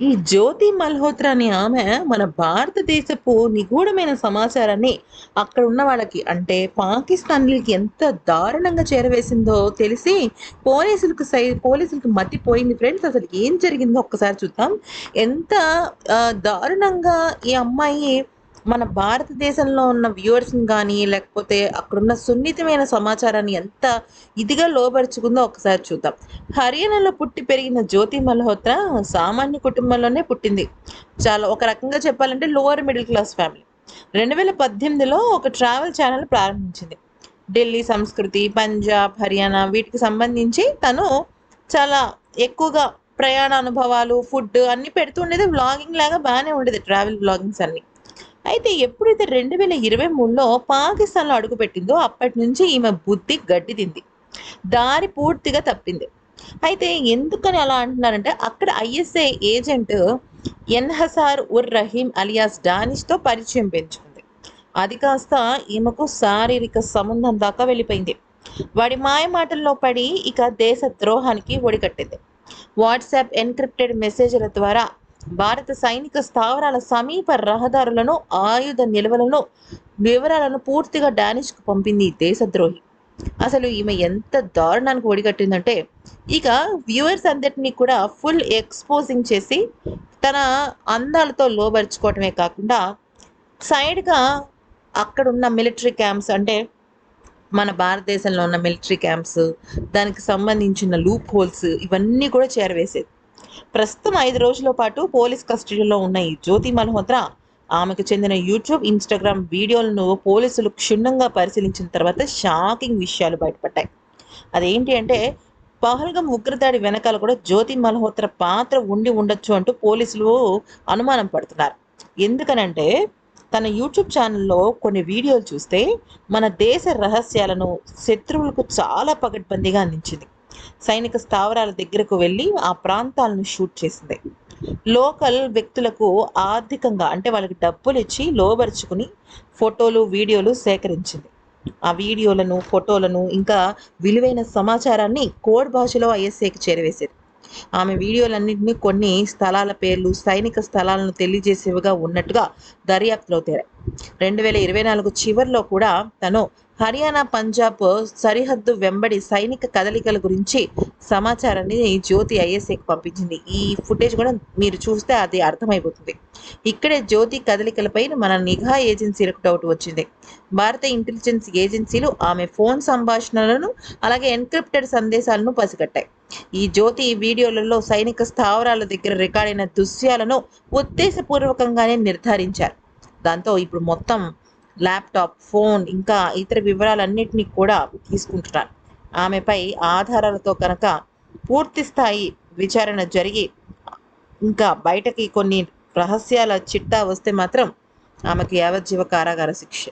ఈ జ్యోతి మల్హోత్రా అనే ఆమె మన భారతదేశపు నిగూఢమైన సమాచారాన్ని అక్కడ ఉన్న వాళ్ళకి అంటే పాకిస్తాన్లకి ఎంత దారుణంగా చేరవేసిందో తెలిసి పోలీసులకు సై పోలీసులకు మతిపోయింది ఫ్రెండ్స్. అసలు ఏం జరిగిందో ఒక్కసారి చూద్దాం. ఎంత దారుణంగా ఈ అమ్మాయి మన భారతదేశంలో ఉన్న వ్యూవర్స్ని కానీ లేకపోతే అక్కడున్న సున్నితమైన సమాచారాన్ని ఎంత ఇదిగా లోపరుచుకుందో ఒకసారి చూద్దాం. హర్యానాలో పుట్టి పెరిగిన జ్యోతి మల్హోత్రా సామాన్య కుటుంబంలోనే పుట్టింది. చాలా ఒక రకంగా చెప్పాలంటే లోవర్ మిడిల్ క్లాస్ ఫ్యామిలీ రెండు వేల పద్దెనిమిదిలో ఒక ట్రావెల్ ఛానల్ ప్రారంభించింది. ఢిల్లీ సంస్కృతి పంజాబ్ హర్యానా వీటికి సంబంధించి తను చాలా ఎక్కువగా ప్రయాణ అనుభవాలు ఫుడ్ అన్నీ పెడుతుండేది వ్లాగింగ్ లాగా బాగానే ఉండేది ట్రావెల్ వ్లాగింగ్స్ అన్నీ. అయితే ఎప్పుడైతే రెండు వేల ఇరవై మూడులో పాకిస్తాన్లో అడుగుపెట్టిందో అప్పటి నుంచి ఈమె బుద్ధి గడ్డి తింది దారి పూర్తిగా తప్పింది. అయితే ఎందుకని అలా అంటున్నారంటే అక్కడ ఐఎస్ఐ ఏజెంట్ ఎన్హసార్ ఉర్ రహీం అలియాస్ డానిష్తో పరిచయం పెంచుకుంది. అది కాస్త ఈమెకు శారీరక సంబంధం దాకా వెళ్ళిపోయింది. వాడి మాయ మాటల్లో పడి ఇక దేశ ద్రోహానికి ఒడిగట్టింది. వాట్సాప్ ఎన్క్రిప్టెడ్ మెసేజ్ల ద్వారా భారత సైనిక స్థావరాల సమీప రహదారులను ఆయుధ నిల్వలను వివరాలను పూర్తిగా డానిష్కు పంపింది దేశద్రోహి. అసలు ఈమె ఎంత దారుణానికి ఒడిగట్టిందంటే ఇక వ్యూవర్స్ అందరినీ కూడా ఫుల్ ఎక్స్పోజింగ్ చేసి తన అందాలతో లోబరుచుకోవటమే కాకుండా సైడ్గా అక్కడున్న మిలిటరీ క్యాంప్స్ అంటే మన భారతదేశంలో ఉన్న మిలిటరీ క్యాంప్స్ దానికి సంబంధించిన లూప్ హోల్స్ ఇవన్నీ కూడా చేరవేసేది. ప్రస్తుతం ఐదు రోజుల పాటు పోలీస్ కస్టడీలో ఉన్న ఈ జ్యోతి మల్హోత్రా ఆమెకు చెందిన యూట్యూబ్ ఇన్స్టాగ్రామ్ వీడియోలను పోలీసులు క్షుణ్ణంగా పరిశీలించిన తర్వాత షాకింగ్ విషయాలు బయటపడ్డాయి. అదేంటి అంటే పహల్గం ఉగ్రదాడి వెనకాల కూడా జ్యోతి మల్హోత్రా పాత్ర ఉండి ఉండొచ్చు అంటూ పోలీసులు అనుమానం పడుతున్నారు. ఎందుకనంటే తన యూట్యూబ్ ఛానల్లో కొన్ని వీడియోలు చూస్తే మన దేశ రహస్యాలను శత్రువులకు చాలా పగడ్బందీగా అందించింది. సైనిక స్థావరాల దగ్గరకు వెళ్ళి ఆ ప్రాంతాలను షూట్ చేసింది. లోకల్ వ్యక్తులకు ఆర్థికంగా అంటే వాళ్ళకి డబ్బులు ఇచ్చి లోబరుచుకుని ఫోటోలు వీడియోలు సేకరించింది. ఆ వీడియోలను ఫోటోలను ఇంకా విలువైన సమాచారాన్ని కోడ్ భాషలో ఐఎస్ఏకి చేరవేసేది. ఆమె వీడియోలన్నింటినీ కొన్ని స్థలాల పేర్లు సైనిక స్థలాలను తెలియజేసేవిగా ఉన్నట్టుగా దర్యాప్తులో తేరాయి. రెండు వేల ఇరవై నాలుగు చివరిలో కూడా తను హర్యానా పంజాబ్ సరిహద్దు వెంబడి సైనిక కదలికల గురించి సమాచారాన్ని జ్యోతి ఐఎస్ఏకి పంపించింది. ఈ ఫుటేజ్ కూడా మీరు చూస్తే అది అర్థమైపోతుంది. ఇక్కడే జ్యోతి కదలికలపై మన నిఘా ఏజెన్సీలకు డౌట్ వచ్చింది. భారత ఇంటెలిజెన్స్ ఏజెన్సీలు ఆమె ఫోన్ సంభాషణలను అలాగే ఎన్క్రిప్టెడ్ సందేశాలను పసిగట్టాయి. ఈ జ్యోతి వీడియోలలో సైనిక స్థావరాల దగ్గర రికార్డైన దృశ్యాలను ఉద్దేశపూర్వకంగానే నిర్ధారించారు. దాంతో ఇప్పుడు మొత్తం ల్యాప్టాప్ ఫోన్ ఇంకా ఇతర వివరాలన్నింటినీ కూడా తీసుకుంటున్నారు. ఆమెపై ఆధారాలతో కనుక పూర్తి స్థాయి విచారణ జరిగి ఇంకా బయటకి కొన్ని రహస్యాల చిట్టా వస్తే మాత్రం ఆమెకు యావజ్జీవ కారాగార శిక్ష.